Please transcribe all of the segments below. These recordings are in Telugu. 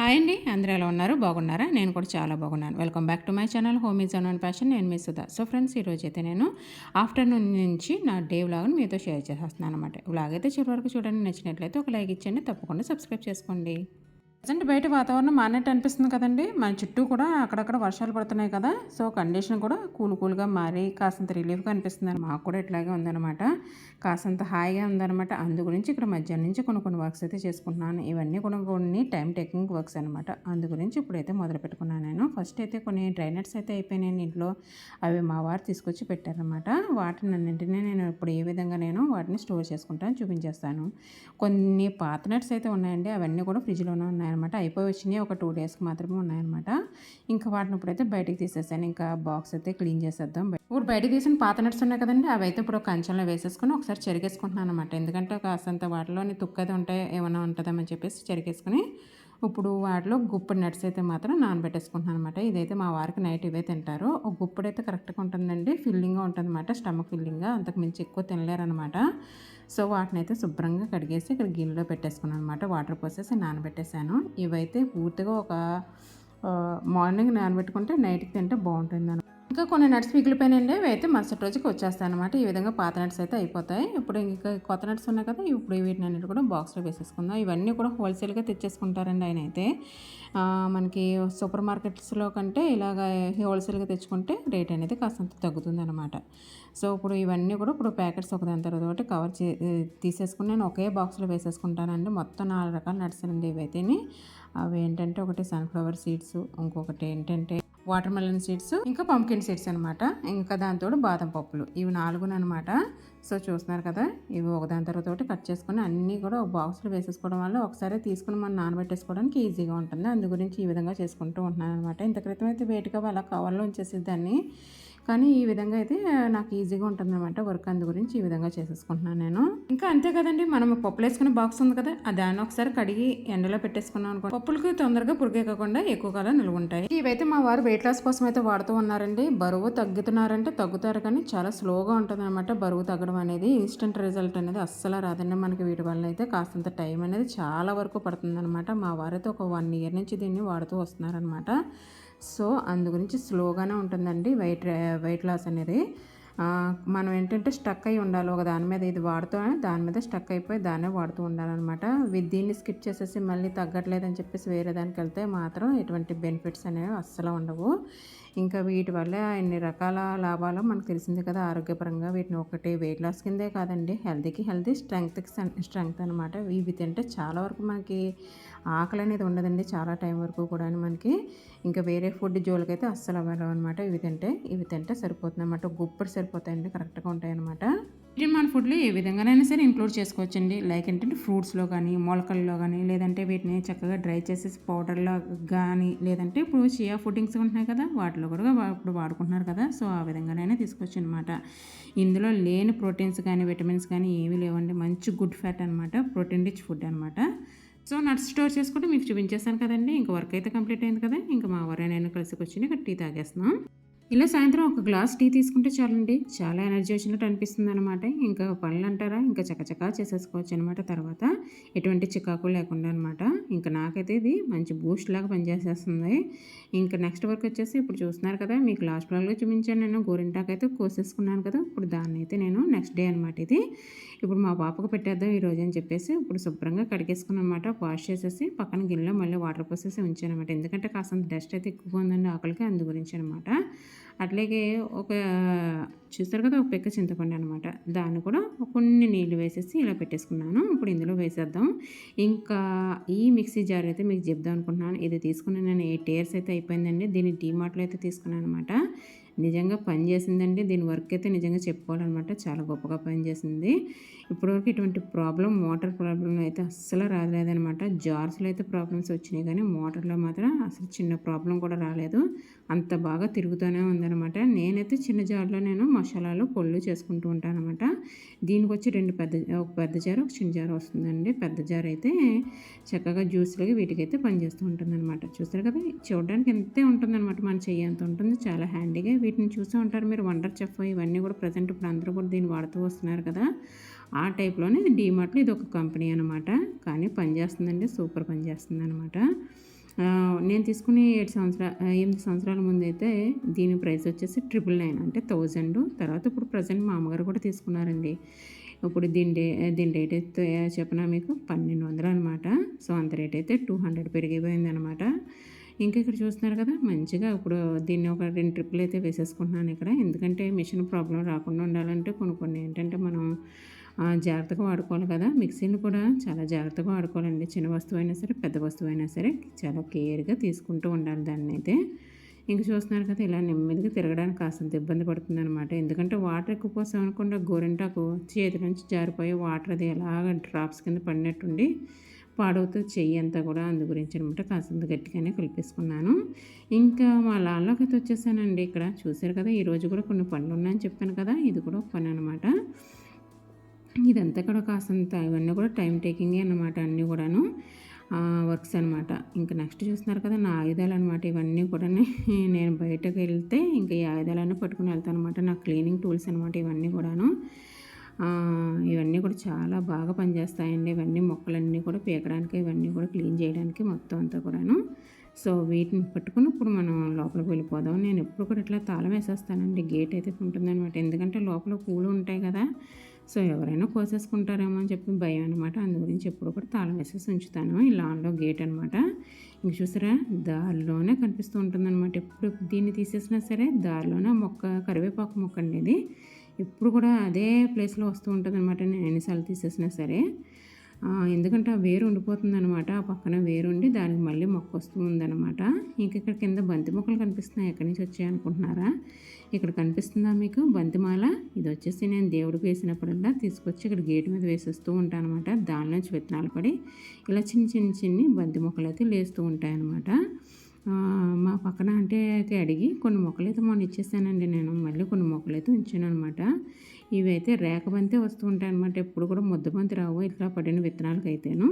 హాయ్ అండి. అందరూ ఎలా ఉన్నారు? బాగున్నారా? నేను కూడా చాలా బాగున్నాను. Welcome back to my channel home is and passion నేను మీ సుధా. సో ఫ్రెండ్స్ ఈరోజు అయితే నేను ఆఫ్టర్నూన్ నుంచి నా డే వ్లాగ్ని మీతో షేర్ చేసేస్తున్నాను అనమాట వ్లాగ్ అయితే చివరి వరకు చూడండి. నచ్చినట్లయితే ఒక లైక్ ఇచ్చండి తప్పకుండా సబ్స్క్రైబ్ చేసుకోండి. ప్రజెంట్ బయట వాతావరణం మానేట్టు అనిపిస్తుంది కదండి. మన చుట్టూ కూడా అక్కడక్కడ వర్షాలు పడుతున్నాయి కదా. సో కండిషన్ కూడా కూల్ కూల్గా మారి కాసంత రిలీఫ్గా అనిపిస్తుంది. మాకు కూడా ఇట్లాగే ఉందన్నమాట. కాసంత హాయిగా ఉందన్నమాట. అందు గురించి ఇక్కడ మధ్యాహ్నం నుంచి కొన్ని కొన్ని వర్క్స్ అయితే చేసుకుంటున్నాను. ఇవన్నీ కూడా కొన్ని టైం టేకింగ్ వర్క్స్ అనమాట అందు గురించి ఇప్పుడైతే మొదలు పెట్టుకున్నాను నేను. ఫస్ట్ అయితే కొన్ని డ్రైనర్స్ అయితే అయిపోయినాయి ఇంట్లో. అవి మా వారు తీసుకొచ్చి పెట్టారనమాట వాటిని అన్నింటినీ నేను ఇప్పుడు ఏ విధంగా నేను వాటిని స్టోర్ చేసుకుంటాను చూపించేస్తాను. కొన్ని పాత నట్స్ అయితే ఉన్నాయండి. అవన్నీ కూడా ఫ్రిడ్జ్లోనే ఉన్నాయన్నమాట. అయిపోయి వచ్చినాయి ఒక టూ డేస్కి మాత్రమే ఉన్నాయన్నమాట. ఇంకా వాటిని ఇప్పుడైతే బయటకు తీసేసాను. ఇంకా బాక్స్ అయితే క్లీన్ చేసేద్దాం. ఇప్పుడు బయటకు తీసిన పాత నట్స్ ఉన్నాయి కదండి అవి అయితే ఇప్పుడు కంచంలో వేసేసుకొని ఒకసారి చెరిగేసుకుంటున్నాను అనమాట ఎందుకంటే కాసంత వాటిలోని తుక్కది ఉంటే ఏమైనా ఉంటుందని చెప్పేసి చెరిగేసుకుని ఇప్పుడు వాటిలో గుప్పుడు నట్స్ అయితే మాత్రం నానబెట్టేసుకుంటున్నాను అనమాట ఇదైతే మా వారికి నైట్ ఇవే తింటారు. ఒక గుప్పుడు అయితే కరెక్ట్గా ఉంటుందండి. ఫిల్లింగ్గా ఉంటుంది అనమాట స్టమక్ ఫిల్లింగ్గా అంతకు మించి ఎక్కువ తినలేరు అనమాట సో వాటిని అయితే శుభ్రంగా కడిగేసి ఇక్కడ గిన్నెలో పెట్టేసుకున్నాను అనమాట వాటర్ పోసేసి నానబెట్టేశాను. ఇవైతే పూర్తిగా ఒక మార్నింగ్ నానబెట్టుకుంటే నైట్కి తింటే బాగుంటుంది ఇంకా కొన్ని నట్స్ మిగిలిపోయినండి అవి అయితే మరుసటి రోజుకి వచ్చేస్తాయి అనమాట ఈ విధంగా పాత నట్స్ అయితే అయిపోతాయి. ఇప్పుడు ఇంకా కొత్త నట్స్ ఉన్నాయి కదా ఇప్పుడు వీటిని అన్నిటి కూడా బాక్స్లో వేసేసుకుందాం. ఇవన్నీ కూడా హోల్సేల్గా తెచ్చేసుకుంటారండి ఆయన అయితే మనకి సూపర్ మార్కెట్స్లో కంటే ఇలాగ హోల్సేల్గా తెచ్చుకుంటే రేట్ అనేది కాస్తంత తగ్గుతుంది అనమాట సో ఇప్పుడు ఇవన్నీ కూడా ఇప్పుడు ప్యాకెట్స్ ఒకదాని తర్వాత ఒకటి కవర్ చే తీసేసుకుని నేను ఒకే బాక్స్లో వేసేసుకుంటానండి. మొత్తం నాలుగు రకాల నట్స్ అండి ఇవైతేని. అవి ఏంటంటే ఒకటి సన్ఫ్లవర్ సీడ్స్ ఇంకొకటి ఏంటంటే వాటర్ మెలన్ సీడ్స్ ఇంకా పంకిన్ సీడ్స్ అనమాట ఇంకా దాంతో బాదం పప్పులు. ఇవి నాలుగునమాట సో చూస్తున్నారు కదా ఇవి ఒకదాని తర్వాత కట్ చేసుకుని అన్నీ కూడా ఒక బాక్స్లో వేసేసుకోవడం వల్ల ఒకసారి తీసుకుని మనం నానబెట్టేసుకోవడానికి ఈజీగా ఉంటుంది. అందు గురించి ఈ విధంగా చేసుకుంటూ ఉంటున్నాను అనమాట ఇంత క్రితం అయితే వేటిగా అలా కవర్లో ఉంచేసి దాన్ని కానీ ఈ విధంగా అయితే నాకు ఈజీగా ఉంటుంది అనమాట వర్క్ అందు గురించి ఈ విధంగా చేసేసుకుంటున్నాను నేను. ఇంకా అంతే కదండి మనం పప్పులు వేసుకునే బాక్స్ ఉంది కదా దాన్ని ఒకసారి కడిగి ఎండలో పెట్టేసుకున్నాం అనుకో పప్పులకి తొందరగా పురుగేకకుండా ఎక్కువ కాలం నిల్వ ఉంటాయి. ఇవైతే మా వారు వెయిట్ లాస్ కోసం అయితే వాడుతూ ఉన్నారండి. బరువు తగ్గుతున్నారంటే తగ్గుతారు కానీ చాలా స్లోగా ఉంటుంది అనమాట బరువు తగ్గడం అనేది. ఇన్స్టెంట్ రిజల్ట్ అనేది అస్సలు రాదండి మనకి వీటి వల్ల అయితే. కాస్తంత టైం అనేది చాలా వరకు పడుతుంది అనమాట మా వారైతే ఒక వన్ ఇయర్ నుంచి దీన్ని వాడుతూ వస్తున్నారనమాట సో అందు గురించి స్లోగానే ఉంటుందండి వెయిట్ వెయిట్ లాస్ అనేది. మనం ఏంటంటే స్టక్ అయి ఉండాలి ఒక దాని మీద ఇది వాడుతూ దాని మీద స్టక్ అయిపోయి దాన్నే వాడుతూ ఉండాలన్నమాట. దీన్ని స్కిప్ చేసేసి మళ్ళీ తగ్గట్లేదని చెప్పేసి వేరే దానికి వెళ్తే మాత్రం ఎటువంటి బెనిఫిట్స్ అనేవి అస్సలు ఉండవు. ఇంకా వీటి వల్ల ఎన్ని రకాల లాభాలు మనకు తెలిసింది కదా ఆరోగ్యపరంగా వీటిని ఒకటి వెయిట్ లాస్ కిందే కాదండి. హెల్తీకి హెల్తీ స్ట్రెంగ్త్కి స్ట్రెంగ్త్ అనమాట ఇవి తింటే చాలా వరకు మనకి ఆకలి అనేది ఉండదండి చాలా టైం వరకు కూడా మనకి. ఇంకా వేరే ఫుడ్ జోలికైతే అస్సలు అవ్వలేవు అనమాట ఇవి తింటే ఇవి తింటే సరిపోతుంది అనమాట గుప్పటి సరిపోతాయండి కరెక్ట్గా ఉంటాయి మన ఫుడ్లో ఏ విధంగానైనా సరే ఇంక్లూడ్ చేసుకోవచ్చండి. లైక్ ఏంటంటే ఫ్రూట్స్లో కానీ మొలకల్లో కానీ లేదంటే వీటిని చక్కగా డ్రై చేసేసి పౌడర్లో కానీ లేదంటే ఇప్పుడు చియా ఫుడ్డింగ్స్ ఉంటున్నాయి కదా వాటిలో కూడా ఇప్పుడు వాడుకుంటున్నారు కదా సో ఆ విధంగానైనా తీసుకోవచ్చు అనమాట ఇందులో లేని ప్రోటీన్స్ కానీ విటమిన్స్ కానీ ఏమీ లేవండి. మంచి గుడ్ ఫ్యాట్ అనమాట ప్రోటీన్ రిచ్ ఫుడ్ అనమాట. సో నట్స్ స్టోర్ చేసుకుంటే మీకు చూపించేస్తాను కదండి. ఇంకా వర్క్ అయితే కంప్లీట్ అయింది కదా ఇంకా మా వరే నేను కలిసి వచ్చి ఇక్కడ టీ తాగేస్తున్నాం. ఇలా సాయంత్రం ఒక గ్లాస్ టీ తీసుకుంటే చాలండి. చాలా ఎనర్జీ వచ్చినట్టు అనిపిస్తుంది అనమాట ఇంకా పనులు అంటారా? ఇంకా చకచకా చేసేసుకోవచ్చు అనమాట తర్వాత ఎటువంటి చికాకు లేకుండా అనమాట ఇంకా నాకైతే ఇది మంచి బూస్ట్ లాగా పనిచేసేస్తుంది. ఇంకా నెక్స్ట్ వర్క్ వచ్చేసి ఇప్పుడు చూస్తున్నారు కదా మీకు లాస్ట్ బ్లాగ్లో చూపించాను నేను. గోరింటాకు అయితే కోసేసుకున్నాను కదా ఇప్పుడు దాన్ని అయితే నేను నెక్స్ట్ డే అనమాట ఇది. ఇప్పుడు మా పాపకు పెట్టేద్దాం ఈరోజు అని చెప్పేసి ఇప్పుడు శుభ్రంగా కడిగేసుకున్నాను అనమాట వాష్ చేసేసి పక్కన గిన్నెలో మళ్ళీ వాటర్ పోసేసి ఉంచాను అనమాట ఎందుకంటే కాస్త డస్ట్ అయితే ఎక్కువగా ఉందండి ఆకలికి అందు గురించి అనమాట అట్లాగే ఒక చూస్తారు కదా ఒక పెక్క చింతపండు అనమాట దాన్ని కూడా కొన్ని నీళ్ళు వేసేసి ఇలా పెట్టేసుకున్నాను. ఇప్పుడు ఇందులో వేసేద్దాం. ఇంకా ఈ మిక్సీ జార్ అయితే మీకు చెప్దాం అనుకుంటున్నాను. ఇది తీసుకుని నేను ఎయిట్ ఇయర్స్ అయితే అయిపోయిందండి. దీన్ని డీమార్ట్లో అయితే తీసుకున్నాను అనమాట నిజంగా పనిచేసిందండి దీని వర్క్ అయితే నిజంగా చెప్పుకోవాలన్నమాట. చాలా గొప్పగా పనిచేసింది ఇప్పటివరకు ఇటువంటి ప్రాబ్లం మోటార్ ప్రాబ్లం అయితే అస్సలు రాలేదనమాట జార్స్లో అయితే ప్రాబ్లమ్స్ వచ్చినాయి కానీ మోటార్లో మాత్రం అసలు చిన్న ప్రాబ్లం కూడా రాలేదు. అంత బాగా తిరుగుతూనే ఉందనమాట నేనైతే చిన్న జార్లో నేను మసాలాలు పొళ్ళు చేసుకుంటూ ఉంటాను అనమాట దీనికి వచ్చి రెండు పెద్ద ఒక పెద్ద జారు ఒక చిన్న జారు వస్తుందండి. పెద్ద జారు అయితే చక్కగా జ్యూస్లకి వీటికైతే పనిచేస్తూ ఉంటుందన్నమాట. చూస్తారు కదా చూడడానికి ఎంతే ఉంటుందన్నమాట. మన చెయ్యి అంత ఉంటుంది చాలా హ్యాండీగా వీటిని చూసే ఉంటారు. మీరు వండర్ చెఫ్ ఇవన్నీ కూడా ప్రజెంట్ ఇప్పుడు అందరూ కూడా దీన్ని వాడుతూ వస్తున్నారు కదా. ఆ టైప్లోనే డీమార్ట్లో ఇది ఒక కంపెనీ అనమాట కానీ పనిచేస్తుందండి. సూపర్ పనిచేస్తుంది అనమాట నేను తీసుకుని ఏడు సంవత్సరాలు ఎనిమిది సంవత్సరాల ముందు అయితే దీని ప్రైస్ వచ్చేసి ట్రిపుల్ నైన్ అంటే థౌజండ్. తర్వాత ఇప్పుడు ప్రజెంట్ మా అమ్మగారు కూడా తీసుకున్నారండి. ఇప్పుడు దీని డే దీని రేట్ అయితే చెప్పిన మీకు? పన్నెండు వందలు అనమాట సో అంత రేట్ అయితే టూ హండ్రెడ్ పెరిగిపోయింది అనమాట ఇంకా ఇక్కడ చూస్తున్నారు కదా మంచిగా ఇప్పుడు దీన్ని ఒక రెండు ట్రిప్పులు అయితే వేసేసుకుంటున్నాను ఇక్కడ. ఎందుకంటే మిషన్ ప్రాబ్లం రాకుండా ఉండాలంటే కొన్ని కొన్ని ఏంటంటే మనం జాగ్రత్తగా వాడుకోవాలి కదా. మిక్సీని కూడా చాలా జాగ్రత్తగా వాడుకోవాలండి. చిన్న వస్తువు అయినా సరే పెద్ద వస్తువు అయినా సరే చాలా కేర్గా తీసుకుంటూ ఉండాలి దాన్ని అయితే. ఇంక చూస్తున్నారు కదా ఇలా నెమ్మదిగా తిరగడానికి కాస్తంత ఇబ్బంది పడుతుంది అనమాట ఎందుకంటే వాటర్ ఎక్కువ పోసాం అనుకుండా గోరింటాకు చేతి నుంచి జారిపోయి వాటర్ అది ఎలాగ డ్రాప్స్ కింద పడినట్టుండి పాడవుతుంది చెయ్యి అంతా కూడా అందు గురించి అనమాట కాస్తంత గట్టిగానే కలిపేసుకున్నాను. ఇంకా మా లాల్లోకి అయితే వచ్చేసానండి. ఇక్కడ చూశారు కదా ఈరోజు కూడా కొన్ని పనులు ఉన్నాయని చెప్పాను కదా ఇది కూడా ఒక పని అనమాట ఇదంతా కూడా కాసంత ఇవన్నీ కూడా టైం టేకింగే అనమాట అన్నీ కూడాను. వర్క్స్ అనమాట ఇంకా నెక్స్ట్ చూస్తున్నారు కదా నా ఆయుధాలు అనమాట ఇవన్నీ కూడా నేను బయటకు వెళ్తే ఇంకా ఈ ఆయుధాలన్నీ పట్టుకుని వెళ్తాను అనమాట నా క్లీనింగ్ టూల్స్ అనమాట ఇవన్నీ కూడాను. ఇవన్నీ కూడా చాలా బాగా పనిచేస్తాయండి. ఇవన్నీ మొక్కలన్నీ కూడా పీకడానికి ఇవన్నీ కూడా క్లీన్ చేయడానికి మొత్తం అంతా కూడాను. సో వీటిని పట్టుకుని ఇప్పుడు మనం లోపలికి వెళ్ళిపోదాం. నేను ఎప్పుడు కూడా ఇట్లా తాళం వేసేస్తానండి. గేట్ అయితే ఉంటుందన్నమాట. ఎందుకంటే లోపల పూలు ఉంటాయి కదా. సో ఎవరైనా కోసేసుకుంటారేమో అని చెప్పి భయం అనమాట అందు గురించి ఎప్పుడు కూడా తాళం వేసేసి ఉంచుతాను. ఈ లాన్లో గేట్ అనమాట ఇంక చూసారా? దారిలోనే కనిపిస్తూ ఉంటుందన్నమాట. ఎప్పుడు దీన్ని తీసేసినా సరే దారిలోనే మొక్క కరివేపాకు మొక్క అండి ఇది. ఎప్పుడు కూడా అదే ప్లేస్లో వస్తూ ఉంటుంది అనమాట నేను ఎన్నిసార్లు తీసేసినా సరే. ఎందుకంటే ఆ వేరు ఉండిపోతుంది అనమాట ఆ పక్కన వేరు ఉండి దానికి మళ్ళీ మొక్క వస్తూ ఉందన్నమాట. ఇంక ఇక్కడ కింద బంతి మొక్కలు కనిపిస్తున్నాయి. ఎక్కడి నుంచి వచ్చాయి అనుకుంటున్నారా? ఇక్కడ కనిపిస్తుందా మీకు? బంతిమాల. ఇది వచ్చేసి నేను దేవుడికి వేసినప్పుడల్లా తీసుకొచ్చి ఇక్కడ గేటు మీద వేసేస్తూ ఉంటాను అనమాట దాని నుంచి విత్తనాలు పడి ఇలా చిన్న చిన్న చిన్ని బంతి మొక్కలు అయితే లేస్తూ ఉంటాయన్నమాట. మా పక్కన అంటే అడిగి కొన్ని మొక్కలు అయితే మొన్న ఇచ్చేసానండి నేను మళ్ళీ కొన్ని మొక్కలు అయితే ఉంచాను అనమాట ఇవైతే రేఖబంతే వస్తూ ఉంటాయి అనమాట ఎప్పుడు కూడా ముద్దబంతి రావు ఇట్లా పడిన విత్తనాలకు అయితేను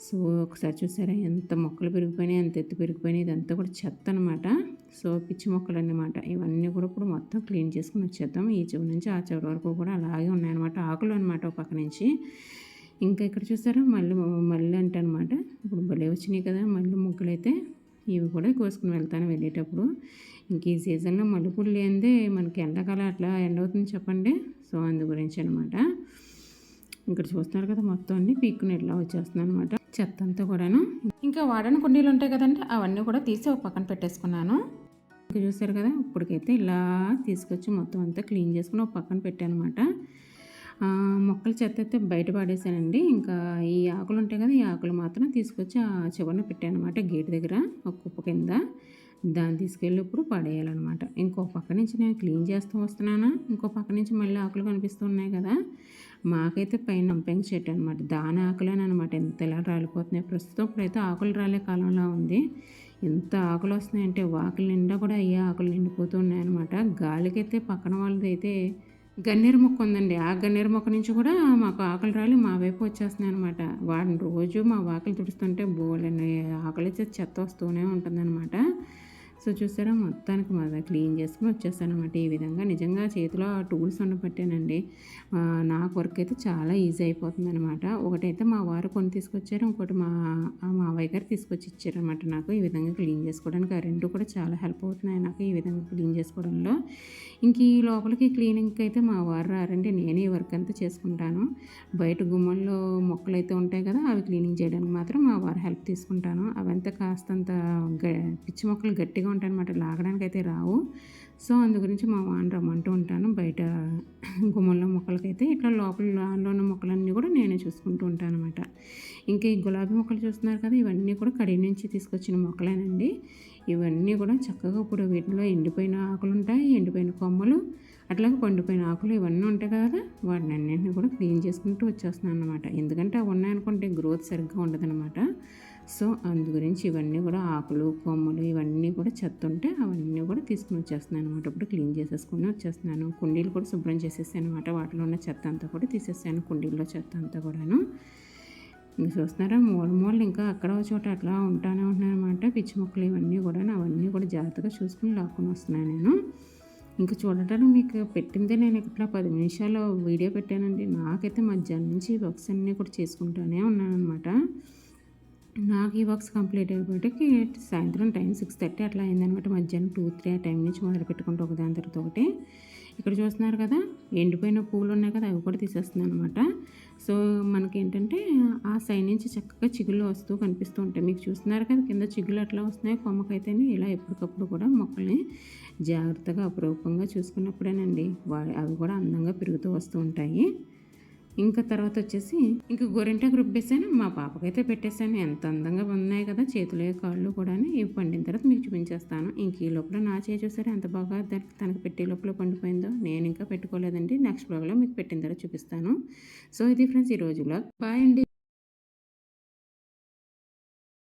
సో ఒకసారి చూసారా ఎంత మొక్కలు పెరిగిపోయినాయి ఎంత ఎత్తు పెరిగిపోయినాయి ఇదంతా కూడా చెత్త అనమాట సో పిచ్చి మొక్కలు అన్నమాట ఇవన్నీ కూడా ఇప్పుడు మొత్తం క్లీన్ చేసుకుని వచ్చేద్దాం. ఈ చివరి నుంచి ఆ చివరి వరకు కూడా అలాగే ఉన్నాయన్నమాట. ఆకులు అనమాట ఒక పక్క నుంచి. ఇంకా ఇక్కడ చూసారా మళ్ళీ మళ్ళీ అంటే అనమాట ఇప్పుడు భలే వచ్చినాయి కదా మళ్ళీ ముగ్గులు అయితే ఇవి కూడా కోసుకుని వెళ్తాను వెళ్ళేటప్పుడు. ఇంక ఈ సీజన్లో మలుపులు లేనిదే మనకి ఎండాకాలం అట్లా ఎండ అవుతుంది చెప్పండి. సో అందు గురించి అనమాట ఇక్కడ చూస్తున్నారు కదా మొత్తం అన్ని పీక్కుని ఇట్లా వచ్చేస్తున్నాను అనమాట చెత్త అంతా కూడాను. ఇంకా వాడని కుండీలు ఉంటాయి కదండి అవన్నీ కూడా తీసి ఒక పక్కన పెట్టేసుకున్నాను. ఇంకా చూస్తారు కదా ఇప్పటికైతే ఇలా తీసుకొచ్చి మొత్తం అంతా క్లీన్ చేసుకుని ఒక పక్కన పెట్టాను అనమాట మొక్కలు చెత్త అయితే బయట పడేసానండి. ఇంకా ఈ ఆకులు ఉంటాయి కదా ఈ ఆకులు మాత్రం తీసుకొచ్చి ఆ చివరన పెట్టానమాట అనమాట గేట్ దగ్గర ఒక కుప్ప కింద. దాన్ని తీసుకెళ్ళి ఇప్పుడు పడేయాలన్నమాట. ఇంకో పక్క నుంచి నేను క్లీన్ చేస్తూ వస్తున్నాను. ఇంకో పక్క నుంచి మళ్ళీ ఆకులు కనిపిస్తున్నాయి కదా. మాకైతే పైన నంపెంగ చెట్టు అనమాట దాని ఆకులేని అనమాట ఎంత ఎలా రాలిపోతున్నాయి. ప్రస్తుతం ఇప్పుడైతే ఆకులు రాలే కాలంలో ఉంది. ఎంత ఆకులు వస్తున్నాయంటే వాకులు నిండా కూడా అయ్యే ఆకులు నిండిపోతున్నాయి అనమాట గాలికైతే పక్కన వాళ్ళదైతే అయితే గన్నేరు మొక్క ఉందండి ఆ గన్నేరు మొక్క నుంచి కూడా మాకు ఆకులు రాలి మా వైపు వచ్చేస్తున్నాయి అనమాట వాడిని రోజు మా వాకిలు తుడుస్తుంటే బోలని ఆకులు చెత్త వస్తూనే ఉంటుందన్నమాట. సో చూసారా? మొత్తానికి మా క్లీన్ చేసుకుని వచ్చేస్తాను అనమాట ఈ విధంగా నిజంగా చేతిలో ఆ టూల్స్ ఉండబట్టేనండి. నాకు వర్క్ అయితే చాలా ఈజీ అయిపోతుంది అనమాట ఒకటైతే మా వారు కొని తీసుకొచ్చారు ఇంకోటి మా బాబాయ్ గారు తీసుకొచ్చి ఇచ్చారనమాట నాకు. ఈ విధంగా క్లీన్ చేసుకోవడానికి ఆ రెండు కూడా చాలా హెల్ప్ అవుతున్నాయి నాకు ఈ విధంగా క్లీన్ చేసుకోవడంలో. ఇంక ఈ లోపలికి క్లీనింగ్కి అయితే మా వారు రారండి. నేనే ఈ వర్క్ అంతా చేసుకుంటాను. బయట గుమ్మంలో మొక్కలు అయితే ఉంటాయి కదా అవి క్లీనింగ్ చేయడానికి మాత్రం మా వారు హెల్ప్ తీసుకుంటాను. అవంతా కాస్తంత గ పిచ్చి మొక్కలు గట్టిగా ఉంటాయి అన్నమాట లాగడానికి అయితే రావు. సో అందు గురించి మా వాన్ రమ్మంటూ ఉంటాను. బయట గుమ్మంలో మొక్కలకైతే ఇట్లా లోపల లాన్లో ఉన్న మొక్కలన్నీ కూడా నేనే చూసుకుంటూ ఉంటాను అనమాట ఇంకా ఈ గులాబీ మొక్కలు చూస్తున్నారు కదా ఇవన్నీ కూడా కడి నుంచి తీసుకొచ్చిన మొక్కలేనండి. ఇవన్నీ కూడా చక్కగా ఇప్పుడు వీటిలో ఎండిపోయిన ఆకులు ఉంటాయి ఎండిపోయిన కొమ్మలు అట్లాగే పండిపోయిన ఆకులు ఇవన్నీ ఉంటాయి కదా వాటిని అన్నింటినీ కూడా క్లీన్ చేసుకుంటూ వచ్చేస్తున్నాను అనమాట ఎందుకంటే అవి ఉన్నాయనుకుంటే గ్రోత్ సరిగ్గా ఉండదన్నమాట. సో అందు గురించి ఇవన్నీ కూడా ఆకులు కొమ్మలు ఇవన్నీ కూడా చెత్త ఉంటే అవన్నీ కూడా తీసుకుని వచ్చేస్తున్నాను అనమాట ఇప్పుడు క్లీన్ చేసేసుకుని వచ్చేస్తున్నాను. కుండీలు కూడా శుభ్రం చేసేసాను అనమాట వాటిలో ఉన్న చెత్త అంతా కూడా తీసేసాను కుండీల్లో చెత్త అంతా కూడాను. ఇంకా చూస్తున్నారా. మూల మూలలు ఇంకా అక్కడ చోట అట్లా ఉంటానే ఉంటున్నాయి అనమాట పిచ్చి మొక్కలు ఇవన్నీ కూడా అవన్నీ కూడా జాగ్రత్తగా చూసుకుని లాక్కుని వస్తున్నాను నేను. ఇంకా చూడటానికి మీకు పెట్టిందే నేను ఇట్లా పది నిమిషాలు వీడియో పెట్టానండి. నాకైతే మధ్యాహ్నం నుంచి వర్క్స్ అన్నీ కూడా చేసుకుంటానే ఉన్నాను అనమాట నాకు ఈ వర్క్స్ కంప్లీట్ అయిపోయేటికి సాయంత్రం టైం సిక్స్ థర్టీ అట్లా అయిందనమాట మధ్యాహ్నం టూ త్రీ ఆ టైం నుంచి మొదలు పెట్టుకుంటూ ఒకదాని తర్వాత ఒకటి. ఇక్కడ చూస్తున్నారు కదా ఎండిపోయిన పూలు ఉన్నాయి కదా అవి కూడా తీసేస్తున్నాను అనమాట సో మనకి ఏంటంటే ఆ సైడ్ నుంచి చక్కగా చిగుళ్ళు వస్తూ కనిపిస్తూ ఉంటాయి. మీకు చూస్తున్నారు కదా కింద చిగుళ్ళు ఎట్లా వస్తున్నాయి కొమ్మకైతేనే ఇలా ఎప్పటికప్పుడు కూడా మొక్కల్ని జాగ్రత్తగా అపురూపంగా చూసుకున్నప్పుడేనండి వా అవి కూడా అందంగా పెరుగుతూ వస్తూ ఉంటాయి. ఇంకా తర్వాత వచ్చేసి ఇంక గోరింటాకు రుబ్బేసాను మా పాపకైతే పెట్టేశాను. ఎంత అందంగా ఉన్నాయి కదా చేతులు కాళ్ళు కూడా ఇవి పండిన తర్వాత మీకు చూపించేస్తాను. ఇంక ఈ లోపల నా చేయి చూసారా ఎంత బాగా దానికి తనకు పెట్టే లోపల పండిపోయిందో. నేను ఇంకా పెట్టుకోలేదండి. నెక్స్ట్ బ్లాగ్లో మీకు పెట్టిన తర్వాత చూపిస్తాను. సో ఇది ఫ్రెండ్స్ ఈ రోజు బ్లాగ్ బాయ్ అండి.